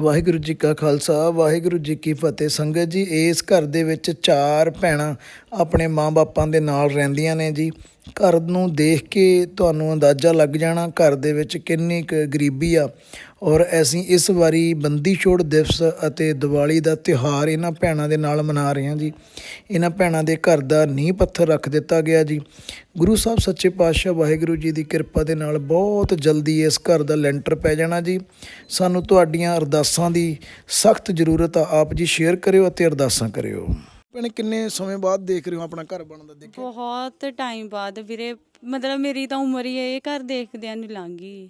ਵਾਹਿਗੁਰੂ ਜੀ ਕਾ ਖਾਲਸਾ, ਵਾਹਿਗੁਰੂ ਜੀ ਕੀ ਫਤਿਹ। ਸੰਗਤ ਜੀ, ਇਸ ਘਰ ਦੇ ਵਿੱਚ ਚਾਰ ਭੈਣਾਂ ਆਪਣੇ ਮਾਂ-ਬਾਪਾਂ ਦੇ ਨਾਲ ਰਹਿੰਦੀਆਂ ਨੇ ਜੀ। ਘਰ ਨੂੰ ਦੇਖ ਕੇ ਤੁਹਾਨੂੰ ਅੰਦਾਜ਼ਾ ਲੱਗ ਜਾਣਾ ਘਰ ਦੇ ਵਿੱਚ ਕਿੰਨੀ ਕੁ ਗਰੀਬੀ ਆ। ਔਰ ਅਸੀਂ ਇਸ ਵਾਰੀ ਬੰਦੀ ਛੋੜ ਦਿਵਸ ਅਤੇ ਦੀਵਾਲੀ ਦਾ ਤਿਉਹਾਰ ਇਹਨਾਂ ਭੈਣਾਂ ਦੇ ਨਾਲ ਮਨਾ ਰਹੇ ਹਾਂ ਜੀ। ਇਹਨਾਂ ਭੈਣਾਂ ਦੇ ਘਰ ਦਾ ਨੀਂਹ ਪੱਥਰ ਰੱਖ ਦਿੱਤਾ ਗਿਆ ਜੀ। ਗੁਰੂ ਸਾਹਿਬ ਸੱਚੇ ਪਾਤਸ਼ਾਹ ਵਾਹਿਗੁਰੂ ਜੀ ਦੀ ਕਿਰਪਾ ਦੇ ਨਾਲ ਬਹੁਤ ਜਲਦੀ ਇਸ ਘਰ ਦਾ ਲੈਂਟਰ ਪੈ ਜਾਣਾ ਜੀ। ਸਾਨੂੰ ਤੁਹਾਡੀਆਂ ਅਰਦਾਸਾਂ ਦੀ ਸਖਤ ਜ਼ਰੂਰਤ ਆ। ਆਪ ਜੀ ਸ਼ੇਅਰ ਕਰਿਓ ਅਤੇ ਅਰਦਾਸਾਂ ਕਰਿਓ। ਭੈਣੇ ਕਿੰਨੇ ਸਮੇਂ ਬਾਅਦ ਦੇਖ ਰਹੇ ਹੋ ਆਪਣਾ ਘਰ ਬਣਦਾ ਦੇਖਿਆ ਬਹੁਤ ਟਾਈਮ ਬਾਅਦ ਵੀਰੇ ਮਤਲਬ ਮੇਰੀ ਤਾਂ ਉਮਰ ਹੀ ਇਹ ਘਰ ਦੇਖਦਿਆਂ ਨੂੰ ਲੰਘ। ਗਈ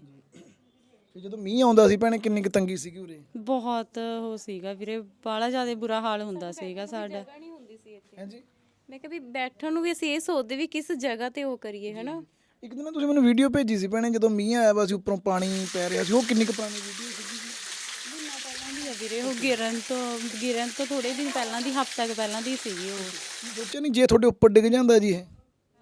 ਤੇ ਜਦੋਂ ਮੀਂਹ ਆਉਂਦਾ ਸੀ ਭੈਣੇ ਕਿੰਨੀ ਕੁ ਤੰਗੀ ਸੀਗੀ ਉਰੇ? ਬਹੁਤ ਉਹ ਸੀਗਾ ਵੀਰੇ ਬਾਹਲਾ ਜ਼ਿਆਦਾ ਬੁਰਾ ਹਾਲ ਹੁੰਦਾ ਸੀਗਾ ਸਾਡਾ। ਨਹੀਂ ਹੁੰਦੀ ਸੀ ਇੱਥੇ। ਹਾਂਜੀ ਮੈਂ ਕਿਹਾ ਵੀ ਬੈਠਣ ਨੂੰ ਵੀ ਅਸੀਂ ਇਹ ਸੋਚਦੇ ਵੀ ਕਿਸ ਜਗ੍ਹਾ ਤੇ ਉਹ ਕਰੀਏ ਹਨਾ? ਇੱਕ ਦਿਨ ਨਾ ਤੁਸੀਂ ਮੈਨੂੰ ਵੀਡੀਓ ਭੇਜੀ ਸੀ ਭੈਣੇ ਜਦੋਂ ਮੀਂਹ ਆਇਆ ਵਾ ਸੀ ਉੱਪਰੋਂ ਪਾਣੀ ਪੈ ਰਿਹਾ ਸੀ ਉਹ ਕਿੰਨੀ ਕੁ ਪੁਰਾਣੀ ਵੀਡੀਓ ਸੀਗੀ ਜੀ ਮਹੀਨਾ ਪਹਿਲਾਂ ਦੀ ਆ ਵੀਰੇ ਉਹ ਗਿਰਨ ਤੋਂ ਗਿਰਨ ਤੋਂ ਥੋੜੇ ਦਿਨ ਪਹਿਲਾਂ ਦੀ ਹਫ਼ਤਾ ਕੁ ਪਹਿਲਾਂ ਦੀ ਸੀਗੀ ਉਹ। ਸੋਚਿਆ ਨਹੀਂ ਜੇ ਤੁਹਾਡੇ ਉੱਪਰ ਡਿੱਗ ਜਾਂਦਾ ਜੀ ਇਹ?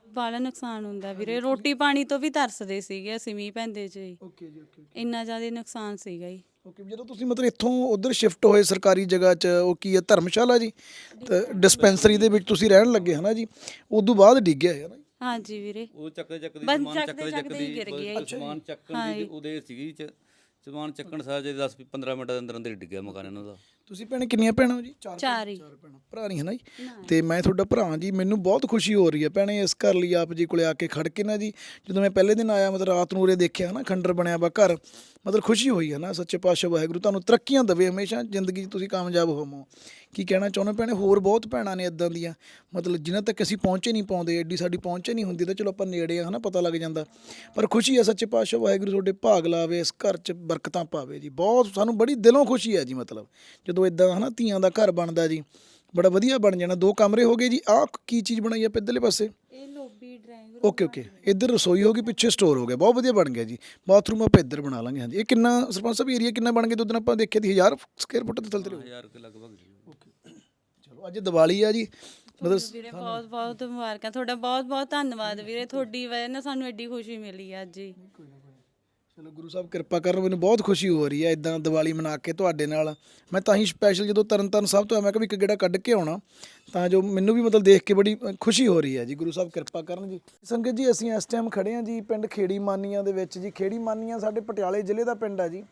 ਬਾਹਲਾ ਨੁਕਸਾਨ ਹੁੰਦਾ ਵੀਰੇ। ਰੋਟੀ ਪਾਣੀ ਤੋਂ ਵੀ ਤਰਸਦੇ ਸੀਗੇ ਅਸੀਂ ਮੀਂਹ ਪੈਂਦੇ ਚ ਹੀ ਓਕੇ ਜੀ ਓਕੇ ਇੰਨਾ ਜ਼ਿਆਦਾ ਨੁਕਸਾਨ ਸੀਗਾ ਜੀ। ਓਕੇ ਜਦੋਂ ਤੁਸੀਂ ਮਤਲਬ ਇੱਥੋਂ ਉਧਰ ਸ਼ਿਫਟ ਹੋਏ ਸਰਕਾਰੀ ਜਗ੍ਹਾ 'ਚ ਉਹ ਕੀ ਹੈ ਧਰਮਸ਼ਾਲਾ ਜੀ? ਤੇ ਡਿਸਪੈਂਸਰੀ ਦੇ ਵਿੱਚ ਤੁਸੀਂ ਰਹਿਣ ਲੱਗੇ ਹਨਾ ਜੀ? ਉਦੋਂ ਬਾਅਦ ਡਿੱਗਿਆ ਹੈ ਨਾ ਜੀ? ਹਾਂਜੀ ਵੀਰੇ। ਉਹ ਚੱਕਦੇ ਚੱਕਦੀ ਬਸ ਸਮਾਨ ਚੱਕਦੇ ਚੱਕਦੇ ਚੱਕਦੇ ਹੀ ਚੱਕਦੀ ਗਿਰ ਗਿਆ ਸਮਾਨ ਚੱਕਣ ਦੀ ਉਹਦੇ ਸੀਗੀ ਚ। ਸਮਾਨ ਚੱਕਣ ਸਾਰ ਜੇ 10 15 ਮਿੰਟ ਦੇ ਅੰਦਰ ਅੰਦਰ ਹੀ ਡਿੱਗਿਆ ਮਕਾਨ ਇਹਨਾਂ ਦਾ। ਤੁਸੀਂ ਭੈਣੇ ਕਿੰਨੀਆਂ ਭੈਣਾਂ ਹੋ ਜੀ? ਚਾਰ ਚਾਰ ਹੀ। ਭੈਣਾਂ। ਭਰਾ ਨਹੀਂ ਹੈ ਨਾ ਜੀ। ਤੇ ਮੈਂ ਤੁਹਾਡਾ ਭਰਾ ਜੀ ਮੈਨੂੰ ਬਹੁਤ ਖੁਸ਼ੀ ਹੋ ਰਹੀ ਹੈ ਭੈਣੇ ਇਸ ਘਰ ਲਈ ਆਪ ਜੀ ਕੋਲੇ ਆ ਕੇ ਖੜ ਕੇ ਨਾ ਜੀ। ਜਦੋਂ ਮੈਂ ਪਹਿਲੇ ਦਿਨ ਆਇਆ ਮਤਲਬ ਰਾਤ ਨੂੰ ਉਰੇ ਦੇਖਿਆ ਨਾ ਖੰਡਰ ਬਣਿਆ ਵਾ ਘਰ ਮਤਲਬ ਖੁਸ਼ੀ ਹੋਈ ਹੈ ਨਾ ਸੱਚੇ ਪਾਤਸ਼ਾਹ ਵਾਹਿਗੁਰੂ ਤੁਹਾਨੂੰ ਤਰੱਕੀਆਂ ਦੇਵੇ ਹਮੇਸ਼ਾ ਜ਼ਿੰਦਗੀ 'ਚ ਤੁਸੀਂ ਕਾਮਯਾਬ ਹੋਵੋ। ਕੀ ਕਹਿਣਾ ਚਾਹੁੰਦੇ ਭੈਣੇ? ਹੋਰ ਬਹੁਤ ਭੈਣਾਂ ਨੇ ਇਦਾਂ ਦੀਆਂ ਮਤਲਬ ਜਿਨ੍ਹਾਂ ਤੱਕ ਅਸੀਂ ਪਹੁੰਚੇ ਨਹੀਂ ਪਾਉਂਦੇ ਐਡੀ ਸਾਡੀ ਪਹੁੰਚ ਨਹੀਂ ਹੁੰਦੀ ਤਾਂ ਚਲੋ ਆਪਾਂ ਨੇੜੇ ਆ ਹਨਾ ਪਤਾ ਲੱਗ ਜਾਂਦਾ। ਪਰ ਖੁਸ਼ੀ ਹੈ ਸੱਚੇ ਪਾਤਸ਼ਾਹ ਵਾਹਿਗੁਰੂ ਤੁਹਾਡੇ ਭਾਗ ਲਾਵੇ ਇਸ ਘਰ 'ਚ ਬਰਕਤਾਂ ਪਾਵੇ ਜੀ। ਬਹੁਤ ਸਾਨੂੰ ਬੜੀ ਦਿਲੋਂ ਖੁਸ਼ੀ ਹੈ ਜੀ ਮਤਲਬ। ਜਦੋਂ ਇਦਾਂ ਹਨਾ ਧੀਆਂ ਦਾ ਘਰ ਬਣਦਾ ਜੀ ਬੜਾ ਵਧੀਆ ਬਣ ਜਾਣਾ ਦੋ ਕਮਰੇ ਹੋ ਗਏ ਜੀ ਆਹ ਕੀ ਚੀਜ਼ ਬਣਾਈ ਹੈ ਪਿੱਧਲੇ ਪਾਸੇ? ਇਹ ਲੋਬੀ ਡਰਾਇੰਗ ਓਕੇ ਓਕੇ ਇੱਧਰ ਰਸੋਈ ਹੋ ਗਈ ਪਿੱਛੇ ਸਟੋਰ ਹੋ ਗਿਆ ਬਹੁਤ ਵਧੀਆ ਬਣ ਗਿਆ ਜੀ ਬਾਥਰੂਮ ਆਪਾਂ ਇੱਧਰ ਬਣਾ ਲਾਂਗੇ ਹਾਂਜੀ ਇਹ ਕਿੰਨਾ ਸਰਪੰਚ ਸਾਹਿਬ ਏਰੀਆ ਕਿੰਨਾ ਬਣ ਗਿਆ ਜਦੋਂ ਆਪਾਂ ਦੇਖਿਆ ਸੀ 1000 ਸਕੁਅਰ ਫੁੱਟ ਦੇ ਥੱਲੇ। ਹਜ਼ਾਰ ਕੇ ਲਗਭਗ ਜੀ। ਚਲੋ ਅੱਜ ਦੀਵਾਲੀ ਆ ਜੀ ਮਤਲਬ ਵੀਰੇ ਬਹੁਤ ਬਹੁਤ ਮੁਬਾਰਕਾਂ ਤੁਹਾਡਾ ਬਹੁਤ ਬਹੁਤ ਧੰਨਵਾਦ ਵੀਰੇ ਤੁਹਾਡੀ ਵਜ੍ਹਾ ਨਾਲ ਸਾਨੂੰ ਐਡੀ ਖੁਸ਼ੀ ਮਿਲੀ ਆ ਅੱਜ ਹੀ ਚਲੋ ਗੁਰੂ ਸਾਹਿਬ ਕਿਰਪਾ ਕਰਨ, ਮੈਨੂੰ ਬਹੁਤ ਖੁਸ਼ੀ ਹੋ ਰਹੀ ਹੈ ਇਦਾਂ ਦੀਵਾਲੀ ਮਨਾ ਕੇ ਤੁਹਾਡੇ ਨਾਲ। ਮੈਂ ਤਾਂ ਹੀ ਸਪੈਸ਼ਲ ਜਦੋਂ ਤਰਨਤਾਰਨ ਸਾਹਿਬ ਤੋਂ ਆਇਆ, ਮੈਂ ਕਿਹਾ ਵੀ ਇੱਕ ਗੇੜਾ ਕੱਢ ਕੇ ਆਉਣਾ, ਤਾਂ ਜੋ ਮੈਨੂੰ ਵੀ ਮਤਲਬ ਦੇਖ ਕੇ ਬੜੀ ਖੁਸ਼ੀ ਹੋ ਰਹੀ ਹੈ ਜੀ। ਗੁਰੂ ਸਾਹਿਬ ਕਿਰਪਾ ਕਰਨ ਜੀ। ਸੰਗਤ ਜੀ, ਅਸੀਂ ਇਸ ਟਾਈਮ ਖੜੇ ਹਾਂ ਜੀ ਪਿੰਡ ਖੇੜੀ ਮਾਨੀਆਂ ਦੇ ਵਿੱਚ ਜੀ। ਖੇੜੀ ਮਾਨੀਆਂ ਸਾਡੇ ਪਟਿਆਲੇ ਜ਼ਿਲ੍ਹੇ ਦਾ ਪਿੰਡ ਹੈ ਜੀ।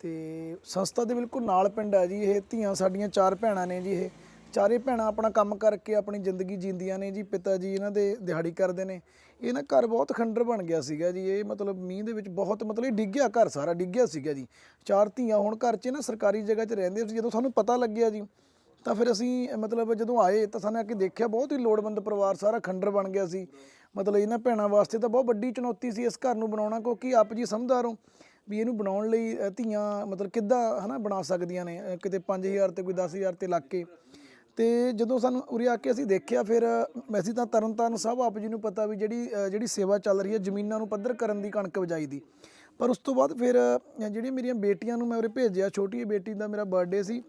ਤੇ ਸੰਸਥਾ ਦੇ ਬਿਲਕੁਲ ਨਾਲ ਪਿੰਡ ਹੈ ਜੀ। ਇਹ ਧੀਆਂ ਸਾਡੀਆਂ ਚਾਰ ਭੈਣਾਂ ਨੇ ਜੀ ਇਹ। ਚਾਰੇ ਭੈਣਾਂ ਆਪਣਾ ਕੰਮ ਕਰਕੇ ਆਪਣੀ ਜ਼ਿੰਦਗੀ ਜੀਂਦੀਆਂ ਨੇ ਜੀ ਪਿਤਾ ਜੀ ਇਹਨਾਂ ਦੇ ਦਿਹਾੜੀ ਕਰਦੇ ਨੇ। ਇਹ ਨਾ ਘਰ ਬਹੁਤ ਖੰਡਰ ਬਣ ਗਿਆ ਸੀਗਾ ਜੀ ਇਹ ਮਤਲਬ ਮੀਂਹ ਦੇ ਵਿੱਚ ਬਹੁਤ ਮਤਲਬ ਇਹ ਡਿੱਗਿਆ ਘਰ ਸਾਰਾ ਡਿੱਗਿਆ ਸੀਗਾ ਜੀ। ਚਾਰ ਧੀਆਂ ਹੁਣ ਘਰ 'ਚ ਨਾ ਸਰਕਾਰੀ ਜਗ੍ਹਾ 'ਚ ਰਹਿੰਦੇ ਸੀ ਜਦੋਂ ਸਾਨੂੰ ਪਤਾ ਲੱਗਿਆ ਜੀ ਤਾਂ ਫਿਰ ਅਸੀਂ ਮਤਲਬ ਜਦੋਂ ਆਏ ਤਾਂ ਸਾਨੂੰ ਆ ਕੇ ਦੇਖਿਆ ਬਹੁਤ ਹੀ ਲੋੜਵੰਦ ਪਰਿਵਾਰ ਸਾਰਾ ਖੰਡਰ ਬਣ ਗਿਆ ਸੀ। ਮਤਲਬ ਇਹਨਾਂ ਭੈਣਾਂ ਵਾਸਤੇ ਤਾਂ ਬਹੁਤ ਵੱਡੀ ਚੁਣੌਤੀ ਸੀ ਇਸ ਘਰ ਨੂੰ ਬਣਾਉਣਾ ਕਿਉਂਕਿ ਆਪ ਜੀ ਸਮਝਦਾਰ ਹੋ ਵੀ ਇਹਨੂੰ ਬਣਾਉਣ ਲਈ ਧੀਆਂ ਮਤਲਬ ਕਿੱਦਾਂ ਹਨਾ ਬਣਾ ਸਕਦੀਆਂ ਨੇ ਅ, ਕਿਤੇ 5000 ਤੇ ਕੋਈ 10000 ਤੇ ਲੱਗ ਕੇ। ਤੇ ਜਦੋਂ ਸਾਨੂੰ ਉਰੇ ਆ ਕੇ ਅਸੀਂ ਦੇਖਿਆ, ਫਿਰ ਵੈਸੇ ਤਾਂ ਤਰਨਤਾਰਨ ਸਾਹਿਬ ਆਪ ਜੀ ਨੂੰ ਪਤਾ ਵੀ ਜਿਹੜੀ ਜਿਹੜੀ ਸੇਵਾ ਚੱਲ ਰਹੀ ਹੈ ਜ਼ਮੀਨਾਂ ਨੂੰ ਪੱਧਰ ਕਰਨ ਦੀ, ਕਣਕ ਵਜਾਈ ਦੀ। ਪਰ ਉਸ ਤੋਂ ਬਾਅਦ ਫਿਰ ਜਿਹੜੀਆਂ ਮੇਰੀਆਂ ਬੇਟੀਆਂ ਨੂੰ ਮੈਂ ਉਰੇ ਭੇਜਿਆ, ਛੋਟੀ ਬੇਟੀ ਦਾ ਮੇਰਾ ਬਰਥਡੇ ਸੀ,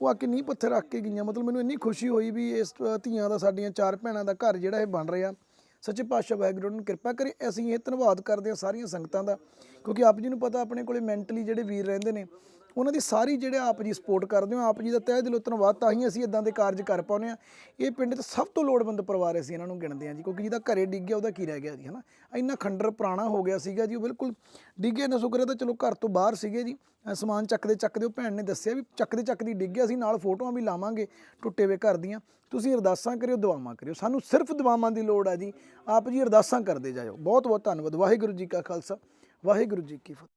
ਉਹ ਆ ਕੇ ਨੀਂਹ ਪੱਥਰ ਰੱਖ ਕੇ ਗਈਆਂ। ਮਤਲਬ ਮੈਨੂੰ ਇੰਨੀ ਖੁਸ਼ੀ ਹੋਈ ਵੀ ਇਸ ਧੀਆਂ ਦਾ, ਸਾਡੀਆਂ ਚਾਰ ਭੈਣਾਂ ਦਾ ਘਰ ਜਿਹੜਾ ਇਹ ਬਣ ਰਿਹਾ। ਸੱਚੇ ਪਾਤਸ਼ਾਹ ਵਾਹਿਗੁਰੂ ਨੂੰ ਕਿਰਪਾ ਕਰੇ, ਅਸੀਂ ਇਹ ਧੰਨਵਾਦ ਕਰਦੇ ਹਾਂ ਸਾਰੀਆਂ ਸੰਗਤਾਂ ਦਾ। ਕਿਉਂਕਿ ਆਪ ਜੀ ਨੂੰ ਪਤਾ, ਆਪਣੇ ਕੋਲੇ ਮੈਂਟਲੀ ਜਿਹੜੇ ਵੀਰ ਰਹਿੰਦੇ ਨੇ ਉਹਨਾਂ ਦੀ ਸਾਰੀ ਜਿਹੜੇ ਆਪ ਜੀ ਸਪੋਰਟ ਕਰਦੇ ਹੋ, ਆਪ ਜੀ ਦਾ ਤਹਿ ਦਿਲੋਂ ਧੰਨਵਾਦ ਤਾਂ ਹੀ ਅਸੀਂ ਇਦਾਂ ਦੇ ਕਾਰਜ ਕਰ ਪਾਉਂਦੇ ਹਾਂ। ਇਹ ਪਿੰਡ 'ਚ ਸਭ ਤੋਂ ਲੋੜਵੰਦ ਪਰਿਵਾਰ ਅਸੀਂ ਇਹਨਾਂ ਨੂੰ ਗਿਣਦੇ ਹਾਂ ਜੀ, ਕਿਉਂਕਿ ਜਿਹਦਾ ਘਰੇ ਡਿੱਗ ਗਿਆ, ਉਹਦਾ ਕੀ ਰਹਿ ਗਿਆ ਜੀ, ਹਨਾ? ਇੰਨਾ ਖੰਡਰ ਪੁਰਾਣਾ ਹੋ ਗਿਆ ਸੀਗਾ ਜੀ, ਉਹ ਬਿਲਕੁਲ ਡਿੱਗੇ ਨਾ ਸ਼ੁਕਰ ਤਾਂ ਚਲੋ ਘਰ ਤੋਂ ਬਾਹਰ ਸੀਗੇ ਜੀ। ਸਮਾਨ ਚੱਕਦੇ ਚੱਕਦੇ ਉਹ ਭੈਣ ਨੇ ਦੱਸਿਆ ਵੀ ਚੱਕਦੇ ਚੱਕਦੀ ਡਿੱਗ ਗਿਆ ਸੀ ਨਾਲ ਫੋਟੋਆਂ ਵੀ ਲਾਵਾਂਗੇ ਟੁੱਟੇ ਹੋਏ ਘਰ ਦੀਆਂ। ਤੁਸੀਂ ਅਰਦਾਸਾਂ ਕਰਿਓ, ਦੁਆਵਾਂ ਕਰਿਓ। ਸਾਨੂੰ ਸਿਰਫ ਦੁਆਵਾਂ ਦੀ ਲੋੜ ਆ ਜੀ। ਆਪ ਜੀ ਅਰਦਾਸਾਂ ਕਰਦੇ ਜਾਇਓ। ਬਹੁਤ ਬਹੁਤ ਧੰਨਵਾਦ। ਵਾਹਿਗੁਰੂ ਜੀ ਕਾ ਖਾਲਸਾ। ਵਾਹਿਗੁਰੂ ਜੀ ਕੀ ਫਤਿਹ।